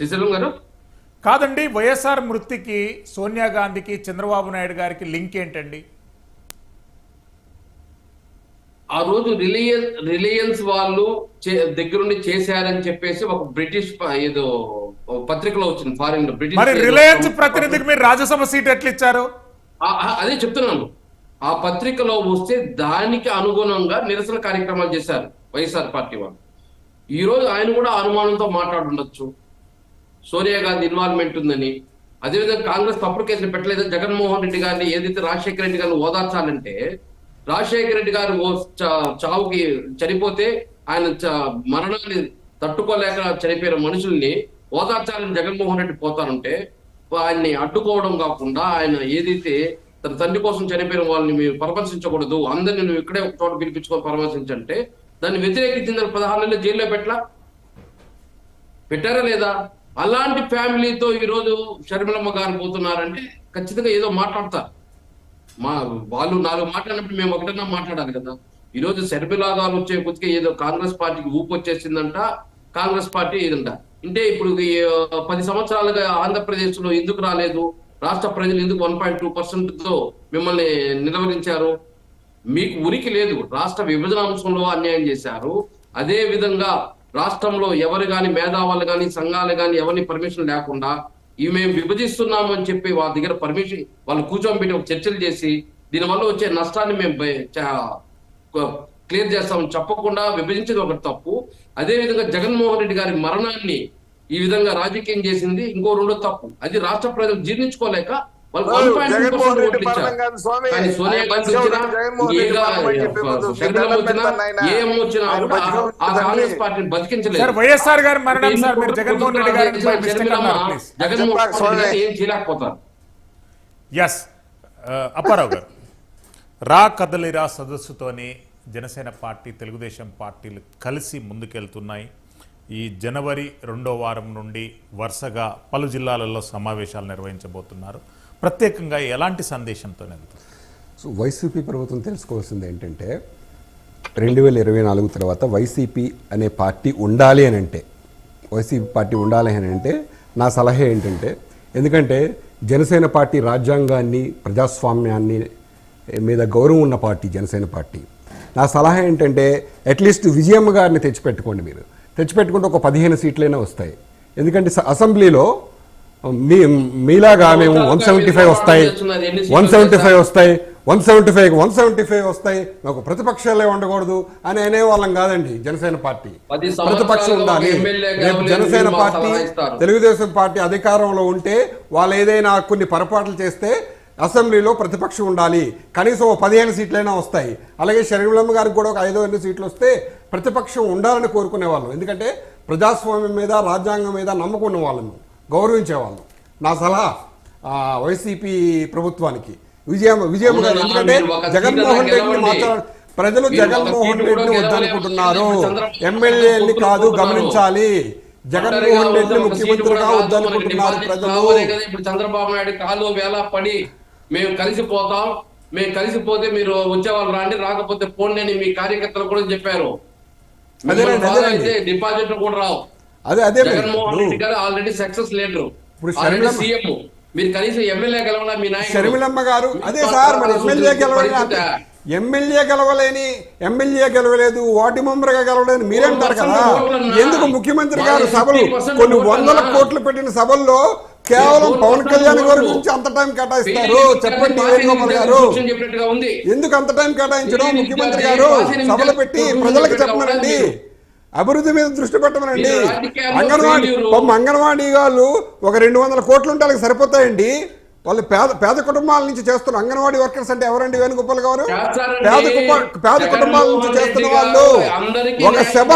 శ్రీశైలం గారు? కాదండి వైఎస్ఆర్ మృతికి సోనియా గాంధీకి చంద్రబాబు నాయుడు గారికి లింక్ ఏంటండి? ఆ రోజు రిలయన్స్ రిలయన్స్ వాళ్ళు దగ్గరుండి చేశారని చెప్పేసి ఒక బ్రిటిష్ ఏదో పత్రికలో వచ్చింది ఫారిన్లో బ్రిటిష్ మరి రిలయన్స్ ప్రతినిధికి మీరు రాజ్యసభ సీట్ ఎట్లా ఇచ్చారు అదే చెప్తున్నాను. ఆ పత్రికలో వస్తే దానికి అనుగుణంగా నిరసన కార్యక్రమాలు చేశారు వైఎస్ఆర్ పార్టీ వాళ్ళు. ఈ రోజు ఆయన కూడా అనుమానంతో మాట్లాడుండొచ్చు. సోనియా గాంధీ ఇన్వాల్వ్మెంట్ ఉందని. అదేవిధంగా కాంగ్రెస్ తప్పుడు కేసులు పెట్టలేదు జగన్మోహన్ రెడ్డి గారిని ఏదైతే రాజశేఖర రెడ్డి గారిని ఓదార్చాలంటే రాజశేఖర రెడ్డి గారు ఓ చావుకి చనిపోతే ఆయన చ- మరణాన్ని తట్టుకోలేక చనిపోయిన మనుషుల్ని ఓదార్చాలని జగన్మోహన్ రెడ్డి పోతారంటే ఆయన్ని అడ్డుకోవడం కాకుండా ఆయన ఏదైతే తన తండ్రి కోసం చనిపోయిన వాళ్ళని మీరు పరామర్శించకూడదు అందరిని నువ్వు ఇక్కడే ఒక చోట పిలిపించుకొని పరామర్శించంటే దాన్ని వ్యతిరేకించిన పదహారు నెలలు జైల్లో పెట్టలా? పెట్టారా లేదా? అలాంటి ఫ్యామిలీతో ఈరోజు షర్మిలమ్మ గారు పోతున్నారంటే ఖచ్చితంగా ఏదో మాట్లాడతారు మా వాళ్ళు నాలుగు మాట్లాడినప్పుడు మేము ఒకటన్నా మాట్లాడాలి కదా. ఈరోజు షర్మిలా గారు వచ్చే కొద్దిగా ఏదో కాంగ్రెస్ పార్టీకి ఊపు వచ్చేసిందంట కాంగ్రెస్ పార్టీ ఏదంట. అంటే ఇప్పుడు ఈ, పది సంవత్సరాలుగా ఆంధ్రప్రదేశ్లో ఎందుకు రాలేదు? రాష్ట్ర ప్రజలు ఎందుకు వన్ పాయింట్ టూ పర్సెంట్తో మిమ్మల్ని నిలవరించారు? మీకు ఉనికి లేదు. రాష్ట్ర విభజన అంశంలో అన్యాయం చేశారు. అదే విధంగా రాష్ట్రంలో ఎవరు గాని మేధావులు కానీ సంఘాలు కానీ ఎవరిని పర్మిషన్ లేకుండా ఇవి మేము విభజిస్తున్నాము అని చెప్పి వాళ్ళ దగ్గర పర్మిషన్ వాళ్ళు కూర్చోబెట్టి ఒక చర్చలు చేసి దీనివల్ల వచ్చే నష్టాన్ని మేము క్లియర్ చేస్తామని చెప్పకుండా విభజించేది ఒకటి తప్పు. అదే విధంగా జగన్మోహన్ రెడ్డి గారి మరణాన్ని ఈ విధంగా రాజకీయం చేసింది ఇంకో రెండో తప్పు. అది రాష్ట్ర ప్రజలు జీర్ణించుకోలేక వాళ్ళు వాళ్ళు 1.2% జగన్మోహన్ రెడ్డి ఓట్లు ఇచ్చారు. మరణం కాదు స్వామి. కానీ సోనియా ఆయన గాంధీ బతికే వచ్చినా, ఉన్నాడు. జగన్మోహన్ రెడ్డి ఏగా- మరణం అని చెప్పే ముందు శర్మిల దండం వచ్చినా, పెడతాను ఆయన. ఏం వచ్చినా ఆయన కూడా బతికే ఆ ఉన్నాడు కాంగ్రెస్ తల్లి. పార్టీని బతికించలేదు సార్ వైఎస్ఆర్ గారి మరణం సార్ మీరు జగన్మోహన్ రెడ్డి గారి జగన్మోహన్ రెడ్డి. ఏం చేయలేకపోతారు ఎస్ అప్పారావు గారు రా కదలిరా సదస్సుతోని జనసేన పార్టీ తెలుగుదేశం పార్టీలు కలిసి ముందుకెళ్తున్నాయి ఈ జనవరి రెండో వారం నుండి వరుసగా పలు జిల్లాలలో సమావేశాలు నిర్వహించబోతున్నారు ప్రత్యేకంగా ఎలాంటి సందేశంతో వెళ్తుంది సో వైసీపీ ప్రభుత్వం తెలుసుకోవాల్సింది ఏంటంటే రెండు వేల ఇరవై నాలుగు తర్వాత వైసీపీ అనే పార్టీ ఉండాలి అని అంటే వైసీపీ పార్టీ ఉండాలి అని అంటే నా సలహా ఏంటంటే ఎందుకంటే జనసేన పార్టీ రాజ్యాంగాన్ని ప్రజాస్వామ్యాన్ని మీద గౌరవం ఉన్న పార్టీ జనసేన పార్టీ. నా సలహా ఏంటంటే అట్లీస్ట్ విజయమ్మ గారిని తెచ్చిపెట్టుకోండి మీరు. తెచ్చిపెట్టుకుంటే ఒక పదిహేను సీట్లైనా వస్తాయి. ఎందుకంటే స- అసెంబ్లీలో మీ మీలాగా మేము వన్ సెవెంటీ ఫైవ్ వస్తాయి. వన్ సెవెంటీ ఫైవ్ వస్తాయి. One seventy five one seventy five వస్తాయి. మాకు ప్రతిపక్షాలే ఉండకూడదు అని అనేవాళ్ళం కాదండి జనసేన పార్టీ. ప్రతిపక్షం ఉండాలి. రేపు జనసేన పార్టీ. తెలుగుదేశం పార్టీ అధికారంలో ఉంటే వాళ్ళు ఏదైనా కొన్ని పొరపాట్లు చేస్తే అసెంబ్లీలో ప్రతిపక్షం ఉండాలి. కనీసం పదిహేను సీట్లైనా వస్తాయి. అలాగే షర్మిలమ్మ గారికి కూడా ఒక ఐదో ఎన్ని సీట్లు వస్తే ప్రతిపక్షం ఉండాలని కోరుకునే వాళ్ళం. ఎందుకంటే ప్రజాస్వామ్యం మీద రాజ్యాంగం మీద నమ్మకం ఉన్న వాళ్ళము గౌరవించేవాళ్ళం. నా సలహా ఆ, వైసీపీ ప్రభుత్వానికి. విజయం విజయం గారు ఎందుకంటే జగన్మోహన్ రెడ్డిని. మాట్లాడ ప్రజలు జగన్మోహన్ రెడ్డిని. వద్దనుకుంటున్నారు. ఎమ్మెల్యేని కాదు గమనించాలి. జగన్మోహన్ రెడ్డిని ముఖ్యమంత్రిగా వద్దనుకుంటున్నారు ప్రజలు. ఇప్పుడు చంద్రబాబు నాయుడు కాలు వేళ పడి మేము కలిసిపోతాం. మేము కలిసిపోతే మీరు వచ్చేవాళ్ళు రాండి. రాకపోతే పోండి అని మీ కార్యకర్తలు కూడా చెప్పారు. అదేనండి, అదేనండి. డిపాజిట్ కూడా రావు. అదే అదే. Jaganmohan Reddy garu already success leader ఇప్పుడు ఆల్రెడీ షర్మిలమ్మ- సీఎం మీరు కనీసం ఎమ్మెల్యే గెలవడా మీ నాయకుడు షర్మిలమ్మ గారు అదే సార్ మరి ఎమ్మెల్యే పరిస్థితి. ఎమ్మెల్యే గెలవలేని ఎమ్మెల్యే గెలవలేదు వార్డు మెంబర్గా గెలవలేని మీరంటారు కదా. ఎందుకు ముఖ్యమంత్రి గారు సభలు 50% కొన్ని. వందల కోట్లు పెట్టిన సభల్లో కేవలం పవన్ కళ్యాణ్ గారి. గురించి అంత టైం కేటాయిస్తారు చెప్పండి వేణుగోపాల్ గారు ఎందుకు అంత టైం కేటాయించడం ముఖ్యమంత్రి గారు సభలు పెట్టి ప్రజలకు చెప్పమనండి మీరు. అభివృద్ధి మీద దృష్టి పెట్టమనండి అంగన్వాడీ అంగన్వాడీ వాళ్ళు ఒక రెండు వందల కోట్లు ఉంటే వాళ్ళకి సరిపోతాయండి వాళ్ళు పేద పేద కుటుంబాల నుంచి చేస్తున్న అంగన్వాడీ వర్కర్స్ అంటే ఎవరండి వేణుగోపాల్ గారు. పేద పేద కుటుంబాల నుంచి చేస్తున్న వాళ్ళు ఒక సభ.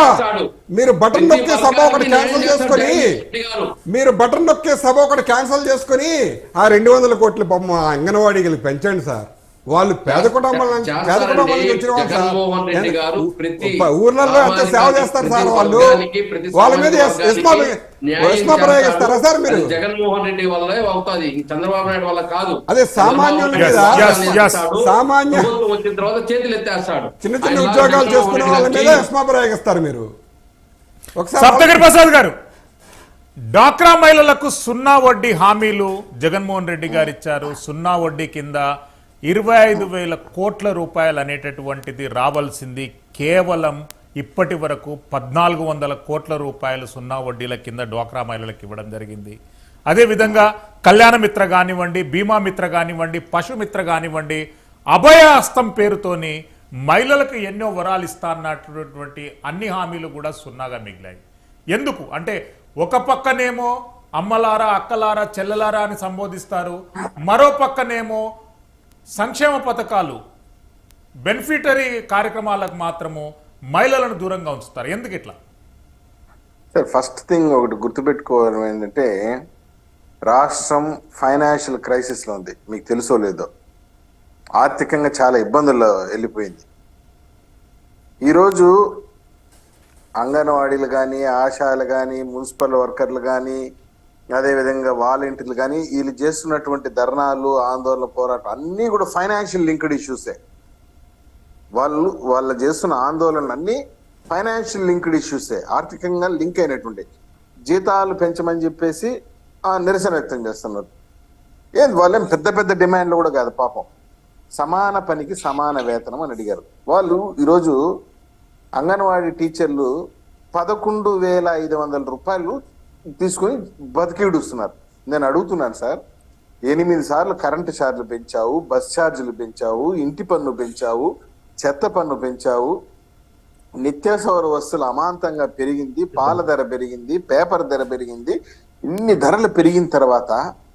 మీరు బటన్ నొక్కే సభ ఒకటి క్యాన్సిల్ చేసుకొని. మీరు బటన్ నొక్కే సభ ఒకటి క్యాన్సిల్ చేసుకొని ఆ రెండు వందల కోట్ల బొమ్మ అంగన్వాడీకి పెంచండి సార్ వాళ్ళు పేద కుటుంబాల పేద. కుటుంబాల నుంచి వచ్చిన వాళ్ళు ఊర్లలో ఎంత సేవ చేస్తారు సార్ వాళ్ళు. వాళ్ళ మీద ప్రయోగిస్తారా. సార్ మీరు? జగన్మోహన్ రెడ్డి వల్లే అవుతుంది. చంద్రబాబు నాయుడు వల్ల కాదు. అదే సామాన్యుల మీద-. సామాన్య- వచ్చిన తర్వాత చేతులు ఎత్తేస్తాడు. చిన్న చిన్న ఉద్యోగాలు జగన్మోహన్ చేసుకునే రెడ్డి వాళ్ళ మీద. ఎస్మా ప్రయోగిస్తారు మీరు. ఒకసారి సప్తగిరి ప్రసాద్ గారు డాక్రా మహిళలకు సున్నా వడ్డీ హామీలు జగన్మోహన్ రెడ్డి గారు ఇచ్చారు. సున్నా వడ్డీ కింద ఇరవై ఐదు వేల కోట్ల రూపాయలు అనేటటువంటిది రావాల్సింది కేవలం ఇప్పటి వరకు పద్నాలుగు వందల కోట్ల రూపాయలు సున్నా వడ్డీల కింద డ్వాక్రా మహిళలకు ఇవ్వడం జరిగింది. అదేవిధంగా కళ్యాణ మిత్ర కానివ్వండి బీమా మిత్ర కానివ్వండి పశుమిత్ర కానివ్వండి అభయ హస్తం పేరుతోని మహిళలకు ఎన్నో వరాలు ఇస్తా అన్నటువంటి అన్ని హామీలు కూడా సున్నాగా మిగిలాయి. ఎందుకు? అంటే ఒక పక్కనేమో అమ్మలారా అక్కలారా చెల్లలారా అని సంబోధిస్తారు. మరో పక్కనేమో సంక్షేమ పథకాలు బెనిఫిటరీ కార్యక్రమాలకు మాత్రము మహిళలను దూరంగా ఉంచుతారు. ఎందుకు ఇట్లా? సార్ ఫస్ట్ థింగ్ ఒకటి గుర్తుపెట్టుకోవడం ఏంటంటే రాష్ట్రం ఫైనాన్షియల్ క్రైసిస్లో ఉంది. మీకు తెలుసో లేదో. ఆర్థికంగా చాలా ఇబ్బందుల్లో వెళ్ళిపోయింది. ఈరోజు అంగన్వాడీలు కానీ ఆశాలు కానీ మున్సిపల్ వర్కర్లు కానీ అదేవిధంగా వాలంటీర్లు కానీ వీళ్ళు చేస్తున్నటువంటి ధర్నాలు ఆందోళన పోరాటం అన్నీ కూడా ఫైనాన్షియల్ లింక్డ్ ఇష్యూసే వాళ్ళు వాళ్ళు చేస్తున్న ఆందోళనలు అన్నీ ఫైనాన్షియల్ లింక్డ్ ఇష్యూసే ఆర్థికంగా లింక్ అయినటువంటి జీతాలు పెంచమని చెప్పేసి ఆ, నిరసన వ్యక్తం చేస్తున్నారు. ఏం వాళ్ళేం పెద్ద పెద్ద డిమాండ్లు కూడా కాదు పాపం. సమాన పనికి సమాన వేతనం అని అడిగారు. వాళ్ళు ఈరోజు అంగన్వాడీ టీచర్లు పదకొండు వేల ఐదు వందల రూపాయలు తీసుకొని బతికిడుస్తున్నారు నేను అడుగుతున్నాను సార్ ఎనిమిది సార్లు కరెంటు ఛార్జీలు పెంచావు బస్ ఛార్జీలు పెంచావు ఇంటి పన్ను పెంచావు చెత్త పన్ను పెంచావు నిత్యావసర వస్తువులు అమాంతంగా పెరిగింది పాల ధర పెరిగింది పేపర్ ధర పెరిగింది ఇన్ని ధరలు పెరిగిన తర్వాత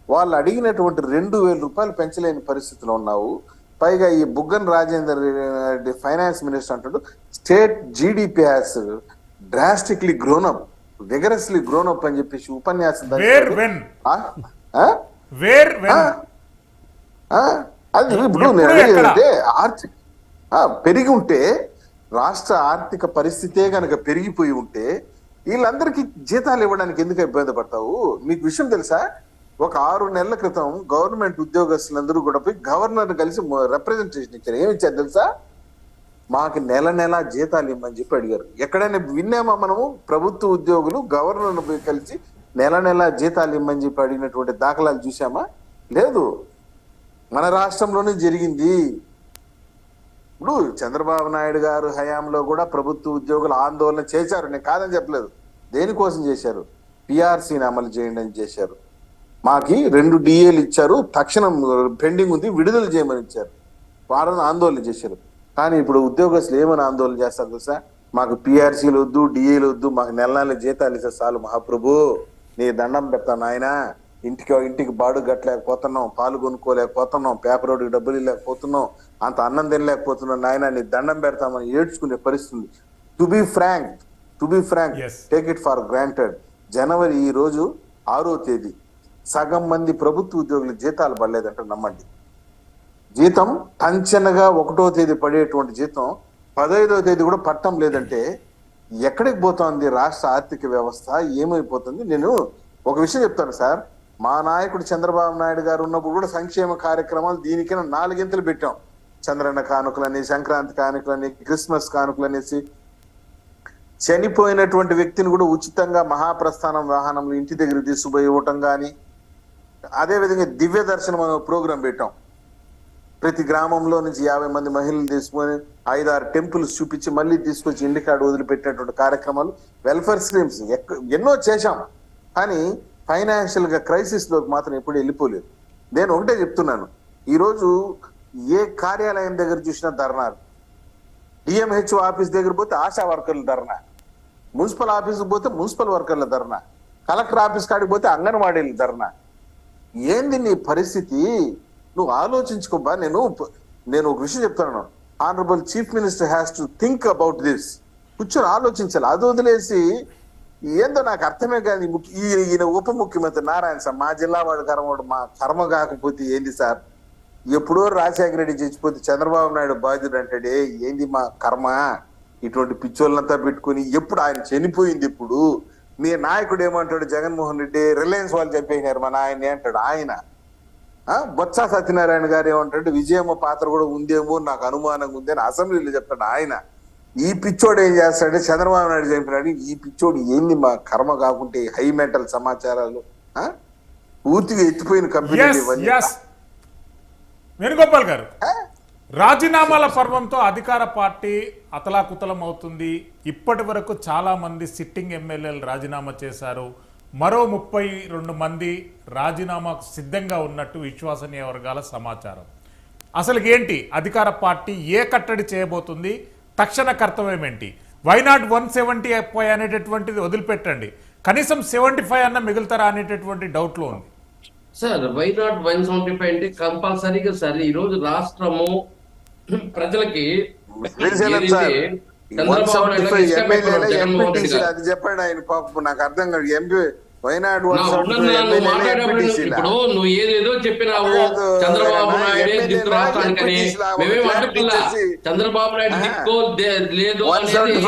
వాళ్ళు అడిగినటువంటి రెండు వేల రూపాయలు పెంచలేని పరిస్థితిలో ఉన్నావు. పైగా ఈ బుగ్గన్ రాజేందర్ రెడ్డి ఫైనాన్స్ మినిస్టర్ అంటాడు state GDP has drastically grown up vigorously grown up అని చెప్పేసి ఉపన్యాసం అది ఇప్పుడు ఎప్పుడు నేను అడిగేది ఎక్కడ? అంటే ఆర్థిక పెరిగి ఉంటే రాష్ట్ర ఆర్థిక పరిస్థితే కనుక పెరిగిపోయి ఉంటే వీళ్ళందరికీ జీతాలు ఇవ్వడానికి ఎందుకు ఇబ్బంది పడతావు మీకు విషయం తెలుసా? ఒక ఆరు నెలల క్రితం గవర్నమెంట్ ఉద్యోగస్తులందరూ కూడా పోయి గవర్నర్ కలిసి రిప్రజెంటేషన్ ఇచ్చారు. ఏమి ఇచ్చారు తెలుసా? మాకు నెల నెల జీతాలు ఇమ్మని చెప్పి అడిగారు. ఎక్కడైనా విన్నామా మనము? ప్రభుత్వ ఉద్యోగులు గవర్నర్ను పోయి కలిసి నెల నెల జీతాలు ఇమ్మని చెప్పి అడిగినటువంటి దాఖలాలు చూసామా లేదు. మన రాష్ట్రంలోనే జరిగింది. ఇప్పుడు చంద్రబాబు నాయుడు గారు హయాంలో కూడా ప్రభుత్వ ఉద్యోగులు ఆందోళన చేశారు. నేను కాదని చెప్పలేదు. దేనికోసం చేశారు? పిఆర్సీని అమలు చేయండి అని చేశారు. మాకి రెండు డిఏలు ఇచ్చారు. తక్షణం పెండింగ్ ఉంది. విడుదల చేయమని ఇచ్చారు. వారని ఆందోళన చేశారు. కానీ ఇప్పుడు ఉద్యోగస్తులు ఏమని ఆందోళన చేస్తారు తెలుసా? మాకు పిఆర్సీలు వద్దు డిఏలు వద్దు మాకు నెల నెల జీతాలు ఇస్తే చాలు మహాప్రభు. నీ దండం పెడతాను ఆయన ఇంటికి ఇంటికి బాడు కట్టలేకపోతున్నాం పాలు కొనుక్కోలేకపోతున్నాం పేపర్ రోడ్డుకి డబ్బులు ఇవ్వలేకపోతున్నాం అంత అన్నం తినలేకపోతున్నాం నాయన. నీ దండం పెడతామని ఏడ్చుకునే పరిస్థితి to be frank to be frank. Take it for granted జనవరి ఈ రోజు ఆరో తేదీ. సగం మంది ప్రభుత్వ ఉద్యోగులు జీతాలు పడలేదంటే నమ్మండి. జీతం టంచనగా ఒకటో తేదీ పడేటువంటి జీతం పదహైదో తేదీ కూడా పట్టం లేదంటే ఎక్కడికి పోతోంది రాష్ట్ర ఆర్థిక వ్యవస్థ? ఏమైపోతుంది? నేను ఒక విషయం చెప్తాను సార్. మా నాయకుడు చంద్రబాబు నాయుడు గారు ఉన్నప్పుడు కూడా సంక్షేమ కార్యక్రమాలు దీనికైనా నాలుగింతలు పెట్టాం. చంద్రన్న కానుకలని సంక్రాంతి కానుకలని క్రిస్మస్ కానుకలనేసి. చనిపోయినటువంటి వ్యక్తిని కూడా ఉచితంగా మహాప్రస్థానం వాహనంలో ఇంటి దగ్గర తీసుకుపోయి ఇవ్వటం కానీ అదే విధంగా దివ్య దర్శనం అనే ప్రోగ్రాం పెట్టాం. ప్రతి గ్రామంలో నుంచి యాభై మంది మహిళలు తీసుకొని ఐదారు టెంపుల్స్ చూపించి మళ్ళీ తీసుకొచ్చి ఇండికాడ వదిలిపెట్టినటువంటి కార్యక్రమాలు వెల్ఫేర్ స్కీమ్స్ ఎక్క- ఎన్నో చేశాం. కానీ ఫైనాన్షియల్గా క్రైసిస్లోకి మాత్రం ఎప్పుడు వెళ్ళిపోలేదు. నేను ఒకటే చెప్తున్నాను. ఈరోజు ఏ కార్యాలయం దగ్గర చూసినా ధర్నాలు. డిఎంహెచ్ఓ ఆఫీస్ దగ్గర పోతే ఆశా వర్కర్లు ధర్నా. మున్సిపల్ ఆఫీస్కి పోతే మున్సిపల్ వర్కర్ల ధర్నా. కలెక్టర్ ఆఫీస్ కాడికి పోతే అంగన్వాడీల ధర్నా. ఏంది నీ పరిస్థితి? నువ్వు ఆలోచించుకోబా నేను నేను ఒక విషయం చెప్తాను. Honourable chief minister has to think about this కూర్చొని ఆలోచించాలి. అది వదిలేసి ఏందో నాకు అర్థమే కాదు. ముఖ్య- ఈయన ఉప ముఖ్యమంత్రి నారాయణ సార్ మా జిల్లా వాడు కర్మవాడు మా కర్మ కాకపోతే ఏంది సార్? ఎప్పుడో రాజశేఖర రెడ్డి చచ్చిపోతే చంద్రబాబు నాయుడు బాధ్యుడు అంటాడే ఏంది మా కర్మ? ఇటువంటి పిచ్చోళ్ళంతా పెట్టుకుని ఎప్పుడు ఆయన చనిపోయింది ఇప్పుడు? మీ నాయకుడు ఏమంటాడు? జగన్మోహన్ రెడ్డి రిలయన్స్ వాళ్ళు చెప్పేసినారు మా నాయన్ని అంటాడు ఆయన. బొత్స సత్యనారాయణ గారు ఏమంటాడు విజయమ్మ పాత్ర కూడా ఉందేమో నాకు అనుమానంగా ఉంది అని అసెంబ్లీలో చెప్తాడు ఆయన. ఈ పిచ్చోడు ఏం చేస్తాడంటే చంద్రబాబు నాయుడు చెప్పినాడు ఈ పిచ్చోడు ఏంది మా కర్మ కాకుంటే హై మెంటల్ సమాచారాలు ఆ? పూర్తిగా ఎత్తిపోయిన కంపెనీలు ఎస్ ఇవన్నీ. ఎస్ వేణుగోపాల్ గారు రాజీనామాల పర్వంతో అధికార పార్టీ అతలాకుతలం అవుతుంది. ఇప్పటి వరకు చాలా మంది సిట్టింగ్ ఎమ్మెల్యేలు రాజీనామా చేశారు. మరో ముప్పై రెండు మంది రాజీనామాకు సిద్ధంగా ఉన్నట్టు విశ్వసనీయ వర్గాల సమాచారం. అసలు ఏంటి అధికార పార్టీ ఏ కట్టడి చేయబోతుంది? తక్షణ కర్తవ్యం ఏంటి వైనాట్ వన్ సెవెంటీ ఫైవ్ అనేటటువంటిది వదిలిపెట్టండి. కనీసం సెవెంటీ ఫైవ్ అన్న మిగులుతారా అనేటటువంటి డౌట్లో ఉంది. Sir why not one seventy five అంటే కంపల్సరీగా సార్ ఈ రోజు రాష్ట్రము ప్రజలకి అది చెప్పండి ఆయన పాపం. నాకు అర్థం కాదు. ఎంపీ వైనాడు ఇప్పుడు నువ్వు ఏదేదో చెప్పినావు చంద్రబాబు నాయుడే దిక్కు రాష్ట్రానికని మేమేం చంద్రబాబు నాయుడు. దిక్కు లేదు అనేది